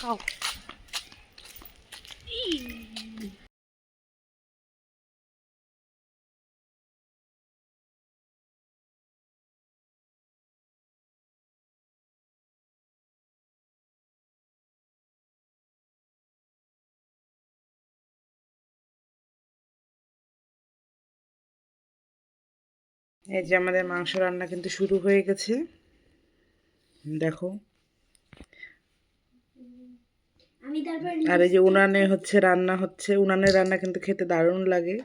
খাও এই যে আমাদের মাংস রান্না কিন্তু শুরু হয়ে গেছে। দেখো। আর এই যে উনানে হচ্ছে রান্না হচ্ছে উনানের রান্না কিন্তু খেতে দারুণ লাগে না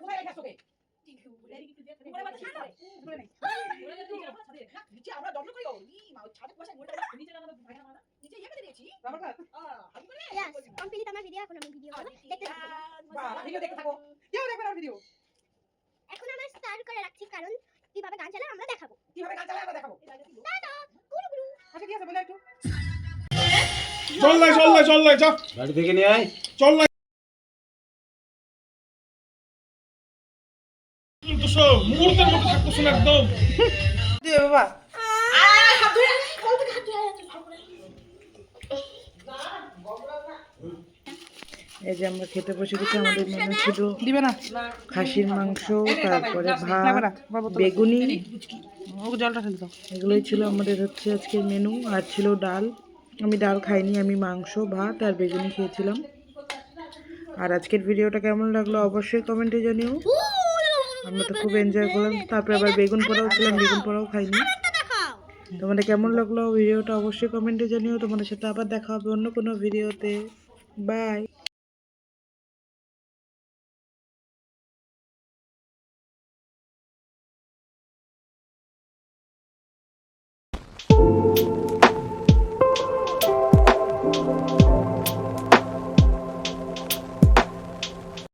Mujeres a subir. আমার ভিডিও এখন আমি ভিডিও করব দেখতে থাকো কেউ দেখবে না ভিডিও এখন আমরা স্টার্ট করে রাখছি কারণ কীভাবে গান চালায় আমরা দেখাবো কীভাবে গান চালায় আমরা দেখাবো দাদা গুরু গুরু আচ্ছা ঠিক আছে বলে একটু চল লাই চল লাই চল চল থেকে নিয়ে আয় চল তো মুহূর্তের মতো থাকতো শোনা একদম। দিয়ে বাবা। এই যে আমরা খেতে বসে গেছি আমাদের মেনু ছিল দিবে না। খাসির মাংস তারপরে ভাত বেগুনি। জলটা ফেলে দাও। এগুলোই ছিল আমাদের হচ্ছে আজকের মেনু আর ছিল ডাল। আমি ডাল খাইনি আমি মাংস ভাত আর বেগুনি খেয়েছিলাম। আর আজকের ভিডিওটা কেমন লাগল অবশ্যই কমেন্টে জানিও। আমরা তো খুব এনজয় করলাম। তারপরে আবার বেগুন পোড়াও ছিলাম বেগুন পোড়াও খাইনি। তোমাদের কেমন লাগল ভিডিওটা অবশ্যই কমেন্টে জানিও। তোমাদের সাথে আবার দেখা হবে অন্য কোনো ভিডিওতে। বাই